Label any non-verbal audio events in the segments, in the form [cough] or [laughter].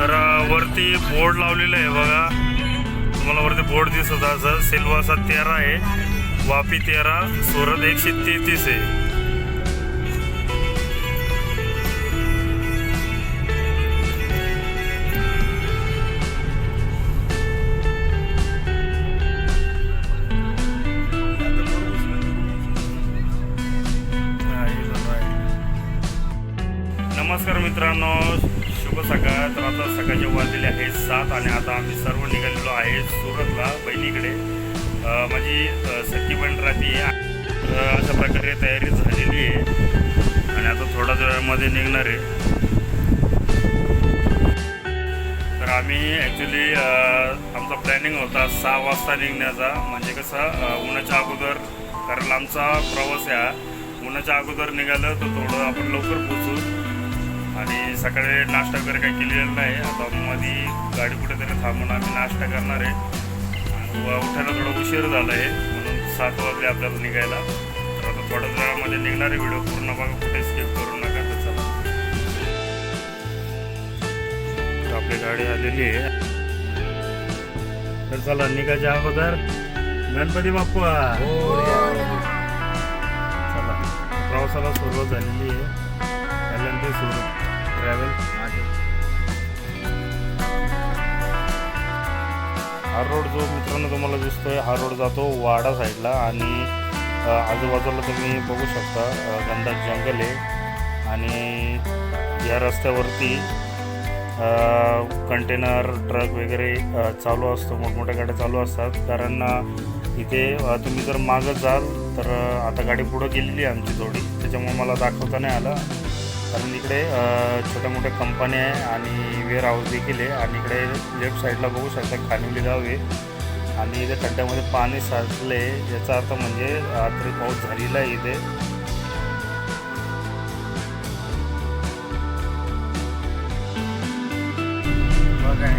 तर वरती बोर्ड लावलेलं आहे बघा. तुम्हाला वरती बोर्ड दिसत असं सिल्वासा तेरा आहे वापी तेरा सुरत एकशे तेहतीस आहे. नमस्कार मित्रांनो. सकाळ तर आता सकाळचे वाजलेले आहेत सात आणि आता आम्ही सर्व निघालेलो आहे सुरतला बहिणीकडे. माझी सखी बहीण राहते. अशा प्रकारे तयारी झालेली आहे. आणि आता थोड्याच वेळामध्ये निघणार आहे. तर आम्ही ॲक्च्युली आमचा प्लॅनिंग होता सहा वाजता निघण्याचा. म्हणजे कसं उन्हाच्या अगोदर कारण आमचा प्रवास आहे हा. उन्हाच्या अगोदर निघालं तर थोडं आपण लवकर पोचू आणि सकाळी नाश्ता वगैरे काही केलेला नाही. आता मध्ये गाडी कुठेतरी थांबून आम्ही नाश्ता करणार आहे. उठायला थोडं उशीर झाला आहे म्हणून सात वाजले आपल्याला निघायला. तर आता थोड्याच वेळामध्ये निघणारे व्हिडिओ पूर्ण बघा. कुठे स्किप करू नका तर चला. तर आपली गाडी आलेली आहे. तर चला निघायच्या अगोदर गणपती बाप्पा. चला. प्रवासाला सुरुवात झालेली आहे. त्यानंतर सुरू. ट्रॅव्हल हा रोड जो मित्रांनो तुम्हाला दिसतोय हा रोड जातो वाडा साईडला आणि आजूबाजूला तुम्ही बघू शकता घनदाट जंगल आहे. आणि या रस्त्यावरती कंटेनर ट्रक वगैरे चालू असतो मोठमोठ्या गाड्या चालू असतात. कारण इथे तुम्ही जर मागं जाल तर आता गाडी पुढं गेलेली आहे आमची थोडी त्याच्यामुळे मला दाखवता नाही आलं. कारण इकडे छोट्या मोठ्या कंपन्या आहे आणि वेअर हाऊस देखील आहे. आणि इकडे लेफ्ट साईडला बघू शकता खानिवली गाव आहे. आणि इथे खड्ड्यामध्ये पाणी साचले याचा अर्थ म्हणजे रात्री पाऊस झालेला आहे इथे. बघा.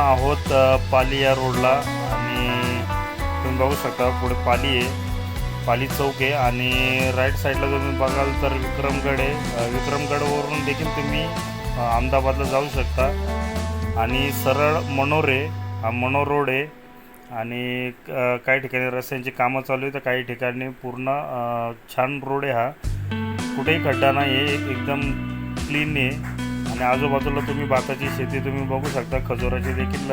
आपण आहोत पाली या रोडला. आणि तुम्ही बघू शकता पुढे पाली आहे. पाली चौक आहे. आणि राईट साईडला तुम्ही बघाल तर विक्रमगड आहे. विक्रमगडवरून देखील तुम्ही अहमदाबादला जाऊ शकता. आणि सरळ मनोर आहे. हा मनोर रोड आहे. आणि काही ठिकाणी रस्त्यांची कामं चालू आहे तर काही ठिकाणी पूर्ण छान रोड आहे हा. कुठेही खड्डा नाही आहे एकदम क्लीन आहे. आणि आजूबाजूला तुम्ही भाताची शेती तुम्ही बघू शकता. खजुराची देखील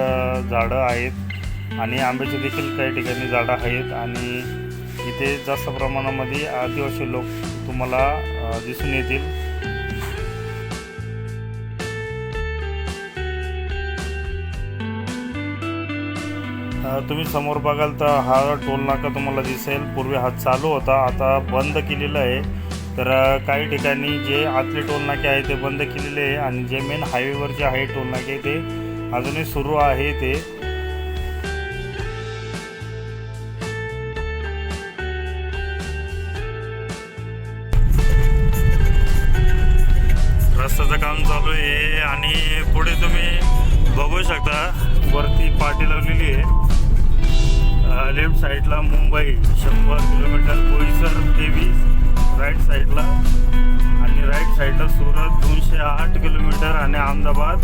झाडं आहेत आणि आंब्याची देखील काही ठिकाणी झाडं आहेत आणि इथे जास्त प्रमाणामध्ये आदिवासी लोक तुम्हाला दिसून येतील. तुम्ही समोर बघाल तर हा टोल नाका तुम्हाला दिसेल. पूर्वी हा चालू होता आता बंद केलेला आहे. तर काही ठिकाणी जे आतले टोलनाके आहे ते बंद केलेले आहे आणि जे मेन हायवेवर जे आहे टोलनाके ते अजूनही सुरू आहे ते. रस्त्याचं काम चालू आहे आणि पुढे तुम्ही बघू शकता वरती पाटी लावलेली आहे. लेफ्ट साईडला मुंबई शंभर किलोमीटर बोईसर तेवीस. साईडला सुरत दोनशे आठ किलोमीटर आणि अहमदाबाद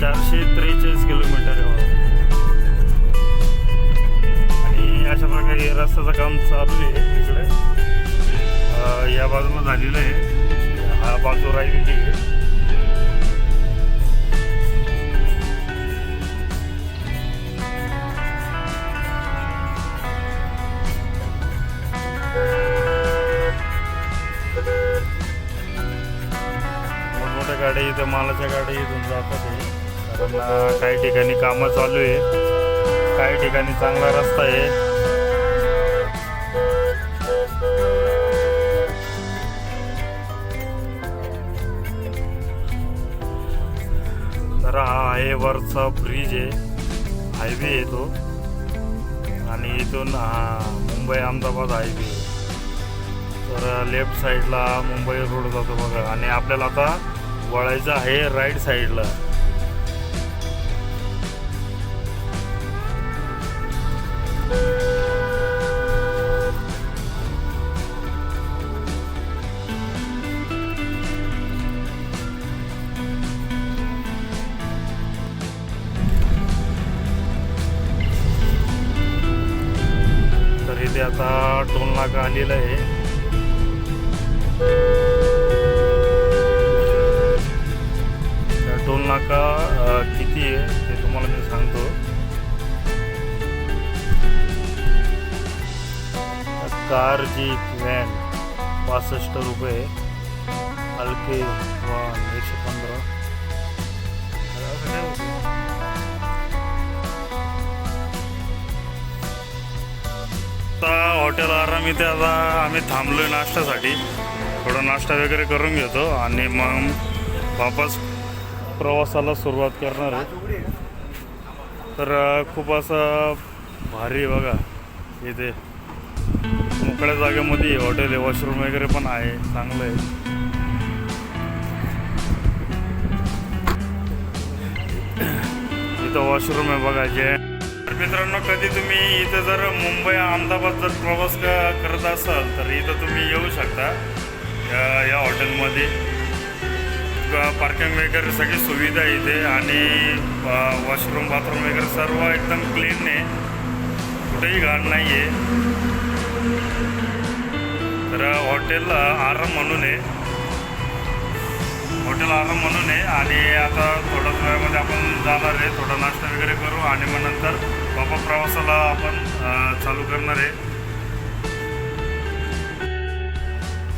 चारशे त्रेचाळीस किलोमीटर आहे आणि अशा प्रकारे रस्त्याचं काम चालू आहे इकडे. या बाजूला झालेलं आहे. हा बाजू राहिलेली आहे. you गाड्या इथं मालाच्या गाड्या इथून जातात आहे कारण काही ठिकाणी कामं चालू आहे. काही ठिकाणी चांगला रस्ता आहे. तर हा आहे वरचा ब्रिज आहे. हायवे आहे तो. आणि इथून हा मुंबई अहमदाबाद हायवे तर लेफ्ट साईडला मुंबई रोड जातो बघा. आणि आपल्याला आता वळायचं आहे राईट साईडला तर इथे आता टोल नाका आलेला आहे. वन एकशे पंधरा आता हॉटेल आराम इथे आता आम्ही थांबलो आहे नाश्त्यासाठी. थोडा नाश्ता वगैरे करून घेतो आणि मग वापस प्रवासाला सुरुवात करणार आहे. तर खूप असं भारी बघा इथे. मोकळ्या जागेमध्ये हॉटेल आहे वॉशरूम वगैरे पण आहे चांगलं आहे. इथं वॉशरूम आहे बघा जे. तर मित्रांनो कधी तुम्ही इथं जर मुंबई अहमदाबाद जर प्रवास क- करत असाल तर इथं तुम्ही येऊ शकता. या- या हॉटेलमध्ये. पार्किंग वगैरे सगळी सुविधा इथे आणि वॉशरूम बाथरूम वगैरे सर्व एकदम क्लीन आहे. कुठेही घाण नाही आहे तर हॉटेल आराम म्हणून आहे. हॉटेल आराम म्हणून आहे. आणि आता थोड्याच वेळामध्ये आपण जाणार आहे. थोडा नाश्ता वगैरे करू. आणि मग नंतर बाबा प्रवासाला आपण चालू करणार आहे.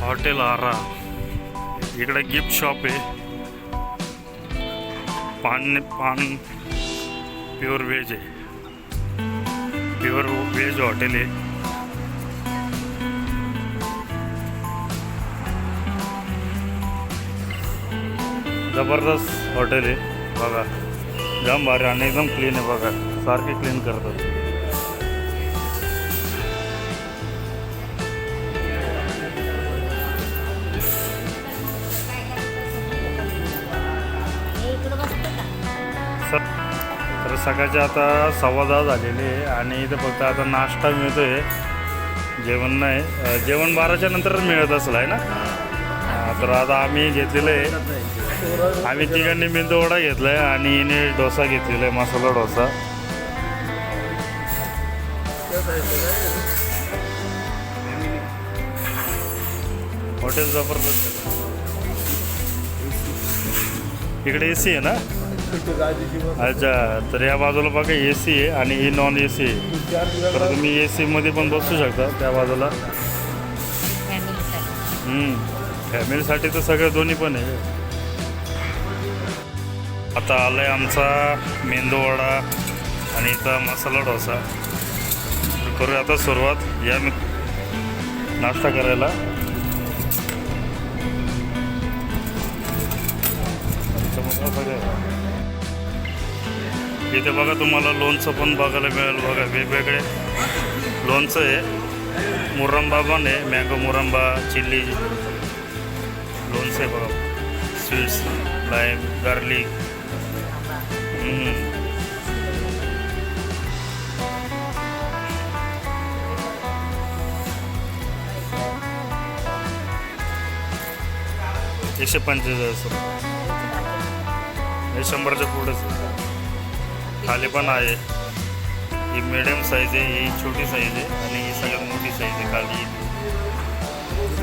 हॉटेल आरा. इकडे गिफ्ट शॉप आहे. पान पान प्युअर व्हेज आहे. प्युअर व्हेज हॉटेल आहे. जबरदस्त हॉटेल आहे बघा. जाम भारी आणि एकदम क्लीन आहे बघा. सारखे क्लीन करतात तर सकाळचे आता सव्वा दहा झालेले आहे आणि इथं फक्त आता नाश्ता मिळतोय. जेवण नाही. जेवण बाराच्या नंतर मिळत असेल आहे ना? तर आता आम्ही घेतलेलं. आहे आम्ही तिघांनी मेंदू वडा घेतलाय आणि हिने डोसा घेतलेला आहे मसाला डोसा. हॉटेल जबरदस्त आहे. इकडे ए सी आहे ना? अच्छा तर या बाजूला बघा ए सी आहे आणि ही नॉन ए सी आहे. तर तुम्ही ए सीमध्ये पण बसू शकता त्या बाजूला. फॅमिलीसाठी तर सगळं दोन्ही पण आहे. आता आलाय आमचा मेंदूवडा आणि इथं मसाला डोसा. तर करूया आता सुरुवात. या मी- नाश्ता करायला. इथे बघा तुम्हाला लोणचं पण बघायला मिळेल बघा वेगवेगळे. लोणचं आहे. मुरंबा पण आहे. मँगो मुरंबा चिल्ली आहे बघा. Sweets lime garlic. एकशे पंचेचाळीस हे शंभरच्या पुढेच खाली पण आहे. ही मिडियम साईज आहे ही छोटी साईज आहे आणि ही सगळ्यात मोठी साईज आहे खाली.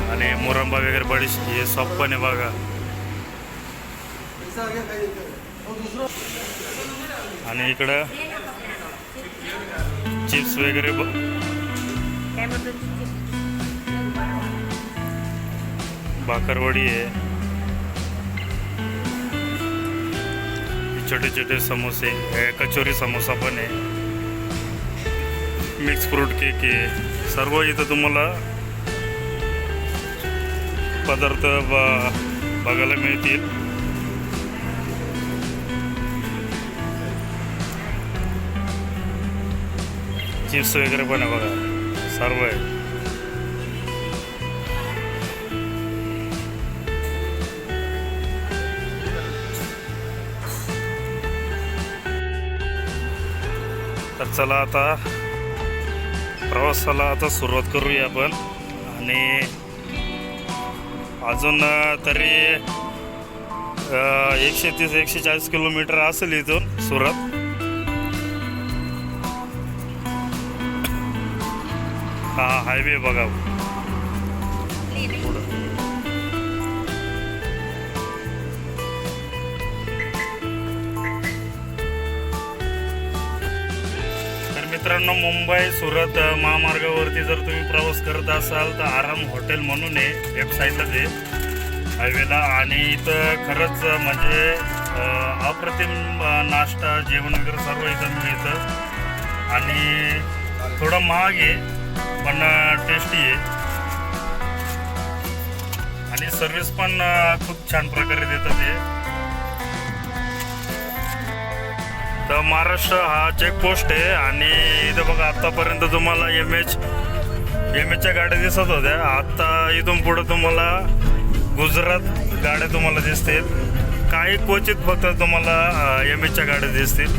आणि मुरंबा वगैरे बडीश हे सॉफ्ट पण आहे बघा आणि इकडं चिप्स वगैरे ब भाकरवडी आहे छोटे छोटे समोसे कचोरी समोसा पण आहे मिक्स फ्रूट केक आहे सर्व इथं तुम्हाला पदार्थ बघायला मिळतील. चिप्स वगैरे पण आहे बघा. सर्व आहे. तर चला आता प्रवासाला आता सुरुवात करूया आपण. आणि अजून तरी एकशे तीस एकशे चाळीस किलोमीटर असेल इथून सुरत. हा हायवे बघा. मित्रांनो मुंबई सुरत महामार्गावरती जर तुम्ही प्रवास करत असाल तर आराम हॉटेल म्हणून आहे वेबसाईटच आहे हायवेला. आणि इथं खरंच म्हणजे अप्रतिम नाश्ता जेवण वगैरे सर्व इथं मिळतं. आणि थोडं महाग आहे पण टेस्टी आहे. आणि सर्विस पण खूप छान प्रकारे देतात ते तर महाराष्ट्र हा चेकपोस्ट आहे आणि इथं बघा आत्तापर्यंत तुम्हाला एम एच एम एचच्या गाड्या दिसत होत्या. आत्ता इथून पुढं तुम्हाला गुजरात गाड्या तुम्हाला दिसतील. काही क्वचित फक्त तुम्हाला एम एचच्या गाड्या दिसतील.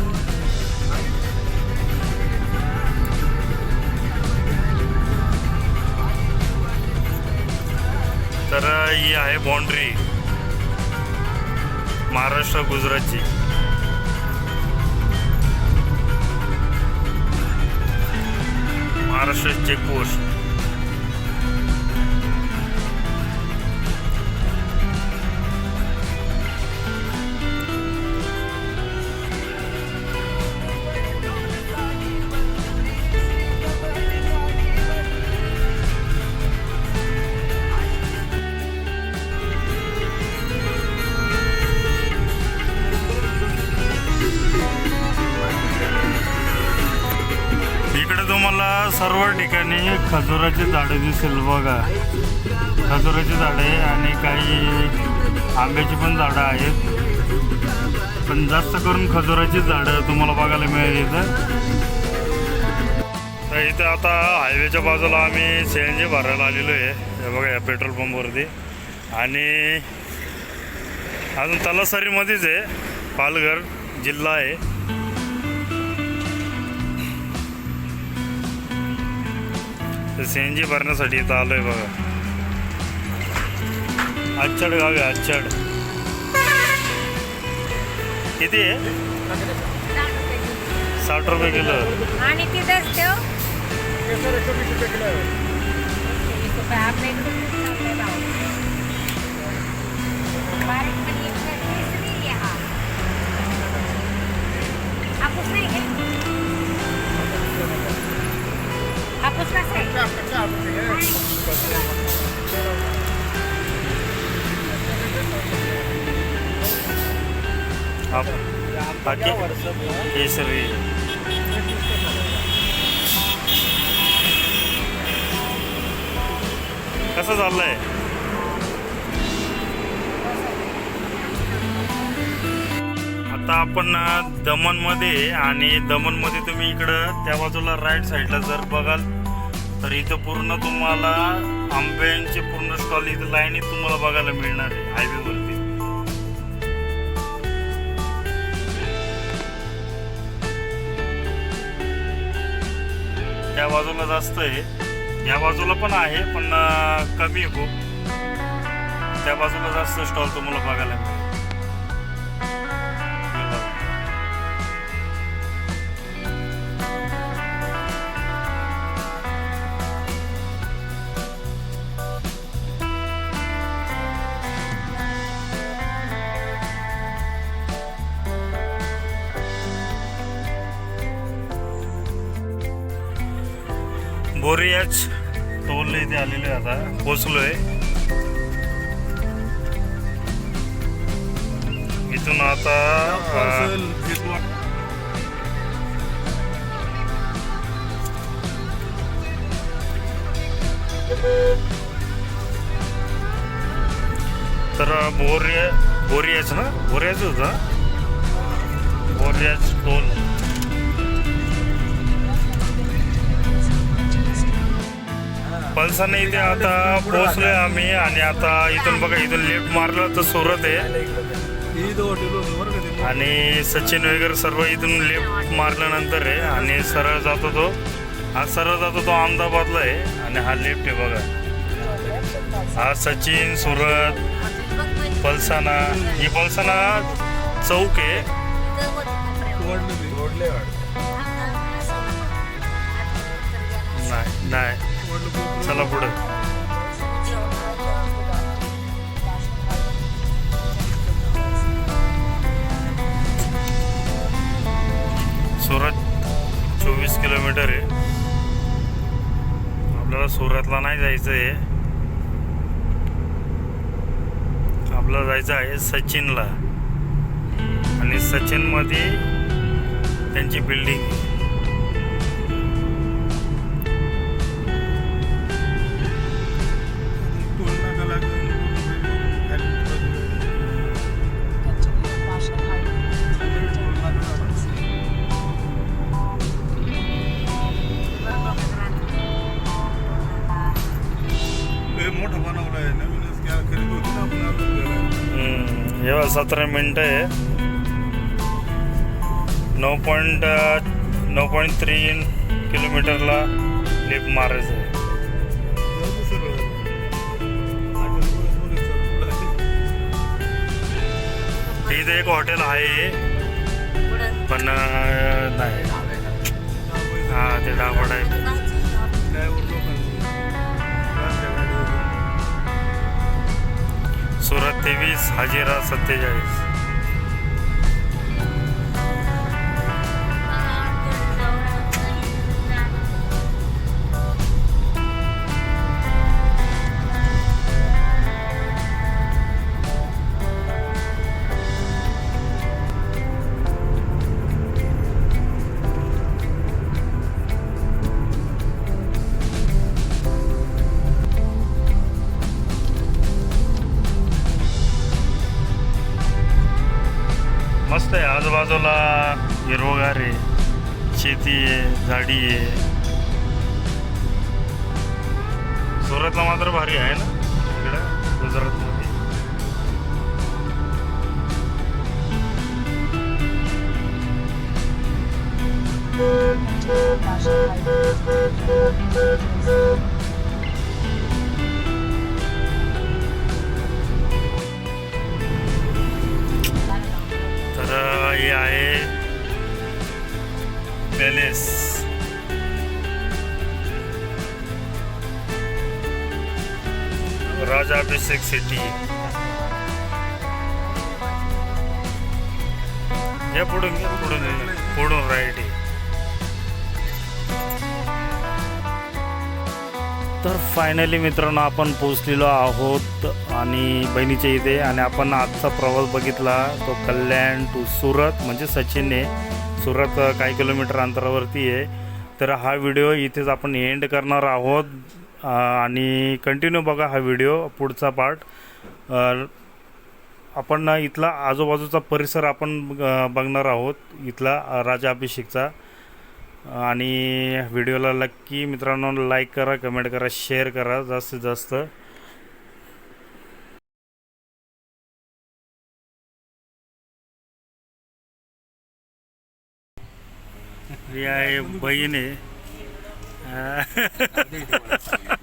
तर ही आहे बाउंड्री महाराष्ट्र गुजरातची. महाराष्ट्र चेकपोस्ट खजुराची झाडं दिसेल बघा. खजुराची आहे आणि काही आंब्याची पण झाडं आहेत. पण जास्त करून खजुराची झाडं तुम्हाला बघायला मिळेल इथं. तर इथं आता हायवेच्या बाजूला आम्ही सी एन जी भरायला आलेलो आहे. हे बघा या पेट्रोल पंपवरती. आणि अजून तलासरीमध्येच आहे. पालघर जिल्हा आहे. सी एन जी भरण्यासाठी इथं आलो आहे बघा आजचड गाव आहे आजचड किती आहे साठ रुपये किलो आणि तिथेच ठेव वीस रुपये. आपल्या बाकी केसरी कसं चाललंय? आता आपण दमनमध्ये दमणमध्ये आणि दमणमध्ये तुम्ही इकडं त्या बाजूला राईट साईडला जर बघाल तर इथं पूर्ण तुम्हाला आंब्यांचे पूर्ण स्टॉल इथं लाईनीत तुम्हाला बघायला मिळणार आहे. हायवेवर बाजूला जास्त आहे या बाजूला पण आहे पण कमी आहे खूप. त्या बाजूला जास्त स्टॉल तुम्हाला बघायला. मिळेल बोरियाच टोल इथे आलेलो आहे आता. पोचलोय इथून आता तर बोरिया बोरियाच ना? बोरियाच होता बोरियाच टोल. पल्साने इथे आता पोहोचलोय आम्ही आणि आता इथून बघा इथून लेफ्ट मारलं तर सुरत आहे. आणि सचिन वगैरे सर्व इथून लेफ्ट मारल्यानंतर आहे आणि सरळ जातो तो. हा सरळ जातो तो अहमदाबादला आहे आणि हा लेफ्ट आहे बघा. हा सचिन सुरत पल्साना. ही पल्साना चौक आहे. नाही नाही. चला पुढे. सुरत चोवीस किलोमीटर आहे. आपल्याला सुरतला नाही जायचं आहे. आपल्याला जायचं आहे सचिनला. आणि सचिनमध्ये त्यांची बिल्डिंग सतरा मिनटं आहे. नऊ पॉईंट नऊ पॉईंट थ्री किलोमीटरला लिप मारायचं आहे. इथे एक हॉटेल आहे. पण नाही. हा ते दाबड आहे. सुरत तेवीस हजिरा सत्तेचाळीस. आजूबाजूला हिरवगार आहे शेती आहे झाडी आहे. सुरतला मात्र भारी आहे ना? इकडं गुजरातमध्ये. तर हे आहे पॅलेस राजाभिषेक सिटी या पुढून पुढून पुढून राईट तर फायनली मित्रांनो आपण पोचलेलो आहोत आणि बहिणीच्या इथे. आणि आपण आजचा प्रवास बघितला तो कल्याण टू सुरत म्हणजे सचिनने. सुरत काही किलोमीटर अंतरावरती आहे. तर हा व्हिडिओ इथेच आपण एंड करणार आहोत. आणि कंटिन्यू बघा हा व्हिडिओ पुढचा पार्ट आपण इथला आजूबाजूचा परिसर आपण बघणार आहोत. इथला राजा अभिषेकचा. आणि व्हिडिओला नक्की मित्रांनो लाईक करा कमेंट करा शेअर करा जास्तीत जास्त. आहे बहीण. आहे [laughs]